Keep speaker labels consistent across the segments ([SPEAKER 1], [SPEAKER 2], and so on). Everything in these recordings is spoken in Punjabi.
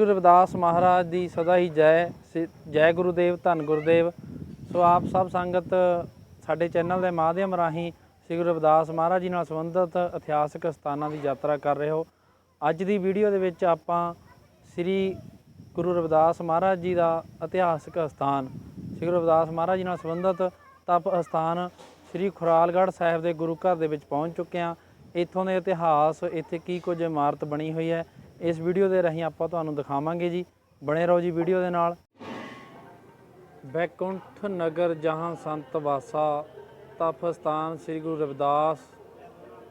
[SPEAKER 1] ਗੁਰੂ ਰਵਿਦਾਸ ਮਹਾਰਾਜ ਦੀ ਸਦਾ ਹੀ ਜੈ ਸ- ਜੈ ਗੁਰੂਦੇਵ, ਧੰਨ ਗੁਰਦੇਵ। ਸੋ ਆਪ ਸਭ ਸੰਗਤ ਸਾਡੇ ਚੈਨਲ ਦੇ ਮਾਧਿਅਮ ਰਾਹੀਂ ਸ੍ਰੀ ਗੁਰੂ ਰਵਿਦਾਸ ਮਹਾਰਾਜ ਜੀ ਨਾਲ ਸੰਬੰਧਿਤ ਇਤਿਹਾਸਕ ਸਥਾਨਾਂ ਦੀ ਯਾਤਰਾ ਕਰ ਰਹੇ ਹੋ। ਅੱਜ ਦੀ ਵੀਡੀਓ ਦੇ ਵਿੱਚ ਆਪਾਂ ਸ੍ਰੀ ਗੁਰੂ ਰਵਿਦਾਸ ਮਹਾਰਾਜ ਜੀ ਦਾ ਇਤਿਹਾਸਕ ਸਥਾਨ, ਸ੍ਰੀ ਗੁਰੂ ਰਵਿਦਾਸ ਮਹਾਰਾਜ ਜੀ ਨਾਲ ਸੰਬੰਧਿਤ ਤਪ ਸਥਾਨ ਸ੍ਰੀ ਖੁਰਾਲਗੜ੍ਹ ਸਾਹਿਬ ਦੇ ਗੁਰੂ ਘਰ ਦੇ ਵਿੱਚ ਪਹੁੰਚ ਚੁੱਕੇ ਹਾਂ। ਇੱਥੋਂ ਦੇ ਇਤਿਹਾਸ, ਇੱਥੇ ਕੀ ਕੁਝ ਇਮਾਰਤ ਬਣੀ ਹੋਈ ਹੈ ਇਸ ਵੀਡੀਓ ਦੇ ਰਾਹੀਂ ਆਪਾਂ ਤੁਹਾਨੂੰ ਦਿਖਾਵਾਂਗੇ ਜੀ। ਬਣੇ ਰਹੋ ਜੀ ਵੀਡੀਓ ਦੇ ਨਾਲ। ਬੈਕੁੰਠ ਨਗਰ ਜਹਾਂ ਸੰਤ ਵਾਸਾ ਤਪ ਸਥਾਨ ਸ੍ਰੀ ਗੁਰੂ ਰਵਿਦਾਸ,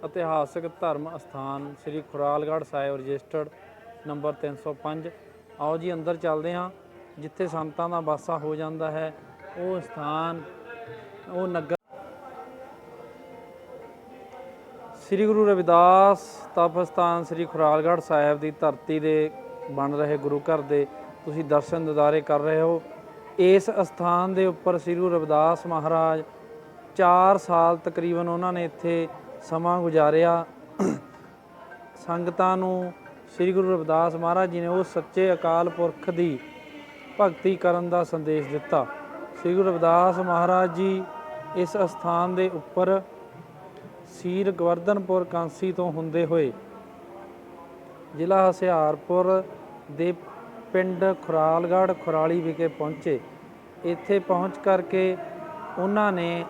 [SPEAKER 1] ਇਤਿਹਾਸਕ ਧਰਮ ਸਥਾਨ ਸ੍ਰੀ ਖੁਰਾਲਗੜ੍ਹ ਸਾਹਿਬ ਰਜਿਸਟਰਡ ਨੰਬਰ 305 ਆਓ ਜੀ ਅੰਦਰ ਚੱਲਦੇ ਹਾਂ। ਜਿੱਥੇ ਸੰਤਾਂ ਦਾ ਵਾਸਾ ਹੋ ਜਾਂਦਾ ਹੈ, ਉਹ ਸਥਾਨ, ਉਹ ਨਗਰ ਸ੍ਰੀ ਗੁਰੂ ਰਵਿਦਾਸ ਤਪ ਸਥਾਨ ਸ੍ਰੀ ਖੁਰਾਲਗੜ੍ਹ ਸਾਹਿਬ ਦੀ ਧਰਤੀ ਦੇ ਬਣ ਰਹੇ ਗੁਰੂ ਘਰ ਦੇ ਤੁਸੀਂ ਦਰਸ਼ਨ ਦਿਦਾਰੇ ਕਰ ਰਹੇ ਹੋ। ਇਸ ਅਸਥਾਨ ਦੇ ਉੱਪਰ ਸ੍ਰੀ ਗੁਰੂ ਰਵਿਦਾਸ ਮਹਾਰਾਜ 4 ਸਾਲ ਤਕਰੀਬਨ ਉਹਨਾਂ ਨੇ ਇੱਥੇ ਸਮਾਂ ਗੁਜ਼ਾਰਿਆ। ਸੰਗਤਾਂ ਨੂੰ ਸ੍ਰੀ ਗੁਰੂ ਰਵਿਦਾਸ ਮਹਾਰਾਜ ਜੀ ਨੇ ਉਹ ਸੱਚੇ ਅਕਾਲ ਪੁਰਖ ਦੀ ਭਗਤੀ ਕਰਨ ਦਾ ਸੰਦੇਸ਼ ਦਿੱਤਾ। ਸ੍ਰੀ ਗੁਰੂ ਰਵਿਦਾਸ ਮਹਾਰਾਜ ਜੀ ਇਸ ਅਸਥਾਨ ਦੇ ਉੱਪਰ ਸੀਰ ਗਵਰਧਨਪੁਰ ਕਾਂਸੀ ਤੋਂ ਹੁੰਦੇ ਹੋਏ ਜ਼ਿਲ੍ਹਾ ਹੁਸ਼ਿਆਰਪੁਰ ਦੇ ਪਿੰਡ ਖੁਰਾਲਗੜ੍ਹ ਖੁਰਾਲੀ ਵਿਖੇ ਪਹੁੰਚੇ। ਇੱਥੇ ਪਹੁੰਚ ਕਰਕੇ ਉਹਨਾਂ ਨੇ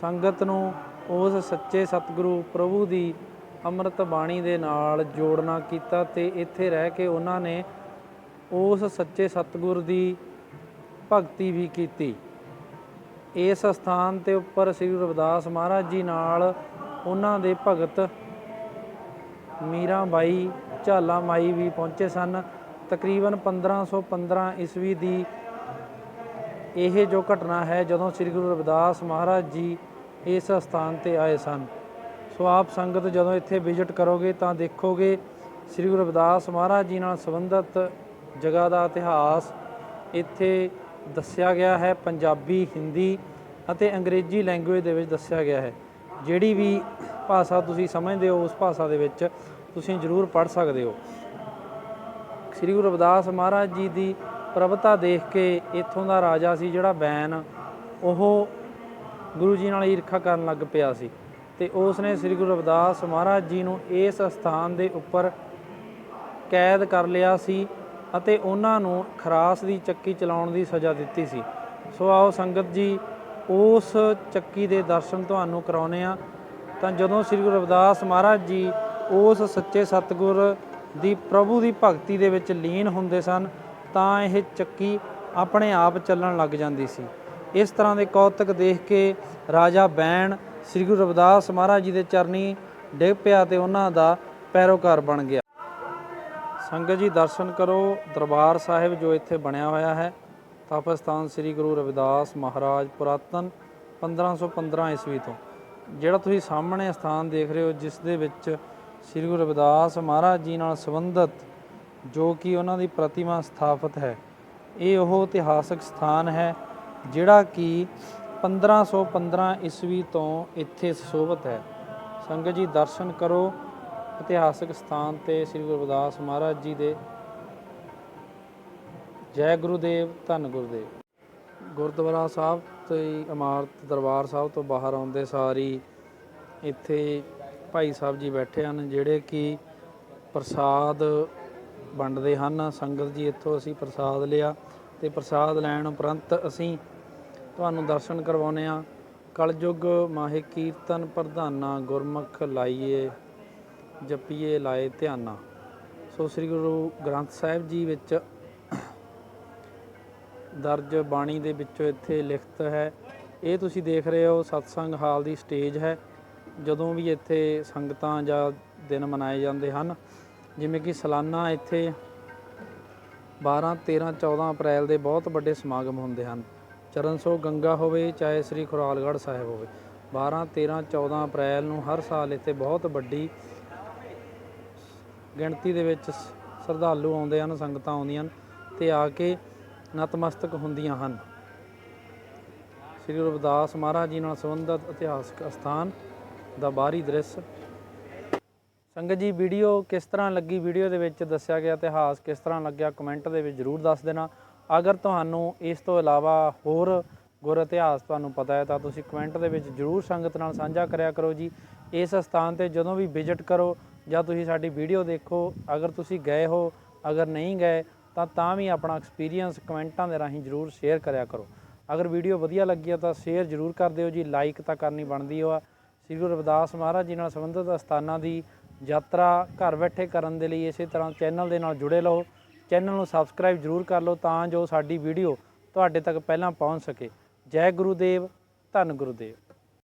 [SPEAKER 1] ਸੰਗਤ ਨੂੰ ਉਸ ਸੱਚੇ ਸਤਿਗੁਰੂ ਪ੍ਰਭੂ ਦੀ ਅੰਮ੍ਰਿਤ ਬਾਣੀ ਦੇ ਨਾਲ ਜੋੜਨਾ ਕੀਤਾ ਤੇ ਇੱਥੇ ਰਹਿ ਕੇ ਉਹਨਾਂ ਨੇ ਉਸ ਸੱਚੇ ਸਤਿਗੁਰ ਦੀ ਭਗਤੀ ਵੀ ਕੀਤੀ। ਇਸ ਸਥਾਨ ਤੇ ਉੱਪਰ ਸ੍ਰੀ ਗੁਰੂ ਰਵਿਦਾਸ ਮਹਾਰਾਜ ਜੀ ਨਾਲ ਉਹਨਾਂ ਦੇ ਭਗਤ ਮੀਰਾ ਬਾਈ ਝਾਲਾ ਮਾਈ ਵੀ ਪਹੁੰਚੇ ਸਨ। ਤਕਰੀਬਨ 1515 ਈਸਵੀ ਦੀ ਇਹ ਜੋ ਘਟਨਾ ਹੈ, ਜਦੋਂ ਸ੍ਰੀ ਗੁਰੂ ਰਵਿਦਾਸ ਮਹਾਰਾਜ ਜੀ ਇਸ ਸਥਾਨ ਤੇ ਆਏ ਸਨ। ਸੋ ਆਪ ਸੰਗਤ ਜਦੋਂ ਇੱਥੇ ਵਿਜ਼ਿਟ ਕਰੋਗੇ ਤਾਂ ਦੇਖੋਗੇ, ਸ੍ਰੀ ਗੁਰੂ ਰਵਿਦਾਸ ਮਹਾਰਾਜ ਜੀ ਨਾਲ ਸੰਬੰਧਿਤ ਜਗ੍ਹਾ ਦਾ ਇਤਿਹਾਸ, ਇੱਥੇ ਦੱਸਿਆ ਗਿਆ ਹੈ, ਪੰਜਾਬੀ, ਹਿੰਦੀ ਅਤੇ ਅੰਗਰੇਜ਼ੀ ਲੈਂਗੁਏਜ ਦੇ ਵਿੱਚ ਦੱਸਿਆ ਗਿਆ ਹੈ। ਜਿਹੜੀ ਵੀ ਭਾਸ਼ਾ ਤੁਸੀਂ ਸਮਝਦੇ ਹੋ, ਉਸ ਭਾਸ਼ਾ ਦੇ ਵਿੱਚ ਤੁਸੀਂ ਜ਼ਰੂਰ ਪੜ੍ਹ ਸਕਦੇ ਹੋ। ਸ੍ਰੀ ਗੁਰੂ ਰਵਿਦਾਸ ਮਹਾਰਾਜ ਜੀ ਦੀ ਪ੍ਰਭਤਾ ਦੇਖ ਕੇ ਇੱਥੋਂ ਦਾ ਰਾਜਾ ਸੀ ਜਿਹੜਾ ਬੈਨ, ਉਹ ਗੁਰੂ ਜੀ ਨਾਲ ਈਰਖਾ ਕਰਨ ਲੱਗ ਪਿਆ ਸੀ ਤੇ ਉਸ ਨੇ ਸ੍ਰੀ ਗੁਰੂ ਰਵਿਦਾਸ ਮਹਾਰਾਜ ਜੀ ਨੂੰ ਇਸ ਸਥਾਨ ਦੇ ਉੱਪਰ ਕੈਦ ਕਰ ਲਿਆ ਸੀ। ਅਤੇ ਉਹਨਾਂ ਨੂੰ ਖਰਾਸ ਦੀ ਚੱਕੀ ਚਲਾਉਣ ਦੀ ਸਜ਼ਾ ਦਿੱਤੀ ਸੀ। ਸੋ ਆਓ ਸੰਗਤ ਜੀ, ਉਸ ਚੱਕੀ ਦੇ ਦਰਸ਼ਨ ਤੁਹਾਨੂੰ ਕਰਾਉਨੇ ਆ ਤਾਂ ਜਦੋਂ ਸ੍ਰੀ ਗੁਰੂ ਰਵਿਦਾਸ ਮਹਾਰਾਜ ਜੀ ਉਸ ਸੱਚੇ ਸਤਿਗੁਰ ਦੀ ਪ੍ਰਭੂ ਦੀ ਭਗਤੀ ਦੇ ਵਿੱਚ ਲੀਨ ਹੁੰਦੇ ਸਨ, ਤਾਂ ਇਹ ਚੱਕੀ ਆਪਣੇ ਆਪ ਚੱਲਣ ਲੱਗ ਜਾਂਦੀ ਸੀ। ਇਸ ਤਰ੍ਹਾਂ ਦੇ ਕੌਤਕ ਦੇਖ ਕੇ ਰਾਜਾ ਬੈਣ ਸ੍ਰੀ ਗੁਰੂ ਰਵਿਦਾਸ ਮਹਾਰਾਜ ਜੀ ਦੇ ਚਰਨੀ ਡਿੱਗ ਪਿਆ ਤੇ ਉਹਨਾਂ ਦਾ ਪੈਰੋਕਾਰ ਬਣ ਗਿਆ। ਸੰਗਤ ਜੀ, ਦਰਸ਼ਨ ਕਰੋ। ਦਰਬਾਰ ਸਾਹਿਬ ਜੋ ਇੱਥੇ ਬਣਿਆ ਹੋਇਆ ਹੈ, ਤਪਸਥਾਨ ਸ੍ਰੀ ਗੁਰੂ ਰਵਿਦਾਸ ਮਹਾਰਾਜ ਪੁਰਾਤਨ 1515 ਈਸਵੀ ਤੋਂ। ਜਿਹੜਾ ਤੁਸੀਂ ਸਾਹਮਣੇ ਸਥਾਨ ਦੇਖ ਰਹੇ ਹੋ, ਜਿਸ ਦੇ ਵਿੱਚ ਸ੍ਰੀ ਗੁਰੂ ਰਵਿਦਾਸ ਮਹਾਰਾਜ ਜੀ ਨਾਲ ਸੰਬੰਧਿਤ ਜੋ ਕਿ ਉਹਨਾਂ ਦੀ ਪ੍ਰਤਿਮਾ ਸਥਾਪਿਤ ਹੈ, ਇਹ ਉਹ ਇਤਿਹਾਸਕ ਸਥਾਨ ਹੈ, ਜਿਹੜਾ ਕਿ 1515 ਈਸਵੀ ਤੋਂ ਇੱਥੇ ਸੁਸ਼ੋਭਿਤ ਹੈ। ਸੰਗਤ ਜੀ, ਦਰਸ਼ਨ ਕਰੋ। ਇਤਿਹਾਸਕ ਸਥਾਨ ਤੇ ਸ੍ਰੀ ਗੁਰੂ ਰਵਿਦਾਸ ਮਹਾਰਾਜ ਜੀ ਦੇ ਜੈ ਗੁਰੂਦੇਵ, ਧੰਨ ਗੁਰੂਦੇਵ। ਗੁਰਦੁਆਰਾ ਸਾਹਿਬ ਤੇ ਇਮਾਰਤ ਦਰਬਾਰ ਸਾਹਿਬ ਤੋਂ ਬਾਹਰ ਆਉਂਦੇ ਸਾਰੀ ਇੱਥੇ ਭਾਈ ਸਾਹਿਬ ਜੀ ਬੈਠੇ ਹਨ, ਜਿਹੜੇ ਕਿ ਪ੍ਰਸਾਦ ਵੰਡਦੇ ਹਨ। ਸੰਗਤ ਜੀ ਇੱਥੋਂ ਅਸੀਂ ਪ੍ਰਸਾਦ ਲਿਆ ਤੇ ਪ੍ਰਸਾਦ ਲੈਣ ਉਪਰੰਤ ਅਸੀਂ ਤੁਹਾਨੂੰ ਦਰਸ਼ਨ ਕਰਵਾਉਨੇ ਆ ਕਲਯੁਗ ਮਾਹੇ ਕੀਰਤਨ ਪ੍ਰਧਾਨਾ ਗੁਰਮੁਖ ਲਾਈਏ। ਜਪੀਏ ਲਾਏ ਧਿਆਨਾ। ਸੋ ਸ੍ਰੀ ਗੁਰੂ ਗ੍ਰੰਥ ਸਾਹਿਬ ਜੀ ਵਿੱਚ ਦਰਜ ਬਾਣੀ ਦੇ ਵਿੱਚੋਂ ਇੱਥੇ ਲਿਖਤ ਹੈ, ਇਹ ਤੁਸੀਂ ਦੇਖ ਰਹੇ ਹੋ, ਸਤਸੰਗ ਹਾਲ ਦੀ ਸਟੇਜ ਹੈ। ਜਦੋਂ ਵੀ ਇੱਥੇ ਸੰਗਤਾਂ ਜਾਂ ਦਿਨ ਮਨਾਏ ਜਾਂਦੇ ਹਨ, ਜਿਵੇਂ ਕਿ ਸਾਲਾਨਾ ਇੱਥੇ 12 13 14 ਅਪ੍ਰੈਲ ਦੇ ਬਹੁਤ ਵੱਡੇ ਸਮਾਗਮ ਹੁੰਦੇ ਹਨ। ਚਰਨ ਸੋ ਗੰਗਾ ਹੋਵੇ, ਚਾਹੇ ਸ੍ਰੀ ਖੁਰਾਲਗੜ੍ਹ ਸਾਹਿਬ ਹੋਵੇ। 12 13 14 ਅਪ੍ਰੈਲ ਨੂੰ ਹਰ ਸਾਲ ਇੱਥੇ ਬਹੁਤ ਵੱਡੀ ਗਿਣਤੀ ਦੇ ਵਿੱਚ ਸ- ਸ਼ਰਧਾਲੂ ਆਉਂਦੇ ਹਨ, ਸੰਗਤਾਂ ਆਉਂਦੀਆਂ ਹਨ ਤੇ ਆ ਕੇ ਨਤਮਸਤਕ ਹੁੰਦੀਆਂ ਹਨ। ਸ੍ਰੀ ਗੁਰੂ ਰਵਿਦਾਸ ਮਹਾਰਾਜ ਜੀ ਨਾਲ ਸੰਬੰਧਿਤ ਇਤਿਹਾਸਕ ਸਥਾਨ ਦਾ ਬਾਹਰੀ ਦ੍ਰਿਸ਼। ਸੰਗਤ ਜੀ, ਵੀਡੀਓ ਕਿਸ ਤਰ੍ਹਾਂ ਲੱਗੀ? ਵੀਡੀਓ ਦੇ ਵਿੱਚ ਦੱਸਿਆ ਗਿਆ ਇਤਿਹਾਸ ਕਿਸ ਤਰ੍ਹਾਂ ਲੱਗਿਆ? ਕਮੈਂਟ ਦੇ ਵਿੱਚ ਜਰੂਰ ਦੱਸ ਦੇਣਾ। ਅਗਰ ਤੁਹਾਨੂੰ ਇਸ ਤੋਂ ਇਲਾਵਾ ਹੋਰ ਗੁਰ ਇਤਿਹਾਸ ਤੁਹਾਨੂੰ ਪਤਾ ਹੈ ਤਾਂ ਤੁਸੀਂ ਕਮੈਂਟ ਦੇ ਵਿੱਚ ਜਰੂਰ ਸੰਗਤ ਨਾਲ ਸਾਂਝਾ ਕਰਿਆ ਕਰੋ ਜੀ। ਇਸ ਸਥਾਨ ਤੇ ਜਦੋਂ ਵੀ ਵਿਜ਼ਿਟ ਕਰੋ ਜਾਂ ਤੁਸੀਂ ਸਾਡੀ ਵੀਡੀਓ ਦੇਖੋ, ਅਗਰ ਤੁਸੀਂ ਗਏ ਹੋ, ਅਗਰ ਨਹੀਂ ਗਏ, ਤਾਂ ਤਾਂ ਵੀ ਆਪਣਾ ਐਕਸਪੀਰੀਅੰਸ ਕਮੈਂਟਾਂ ਦੇ ਰਾਹੀਂ ਜਰੂਰ ਸ਼ੇਅਰ ਕਰਿਆ ਕਰੋ। ਅਗਰ ਵੀਡੀਓ ਵਧੀਆ ਲੱਗੀ ਹੈ ਤਾਂ ਸ਼ੇਅਰ ਜਰੂਰ ਕਰ ਦਿਓ ਜੀ ਲਾਈਕ ਤਾਂ ਕਰਨੀ ਬਣਦੀ ਹੋ ਆ। ਸ੍ਰੀ ਗੁਰੂ ਰਵਿਦਾਸ ਮਹਾਰਾਜ ਜੀ ਨਾਲ ਸੰਬੰਧਿਤ ਸਥਾਨਾਂ ਦੀ ਯਾਤਰਾ ਘਰ ਬੈਠੇ ਕਰਨ ਦੇ ਲਈ ਇਸੇ ਤਰ੍ਹਾਂ ਚੈਨਲ ਦੇ ਨਾਲ ਜੁੜੇ ਰਹੋ। ਚੈਨਲ ਨੂੰ ਸਬਸਕ੍ਰਾਈਬ ਜਰੂਰ ਕਰ ਲਓ ਤਾਂ ਜੋ ਸਾਡੀ ਵੀਡੀਓ ਤੁਹਾਡੇ ਤੱਕ ਪਹਿਲਾਂ ਪਹੁੰਚ ਸਕੇ। ਜੈ ਗੁਰੂਦੇਵ, ਧੰਨ ਗੁਰੂਦੇਵ।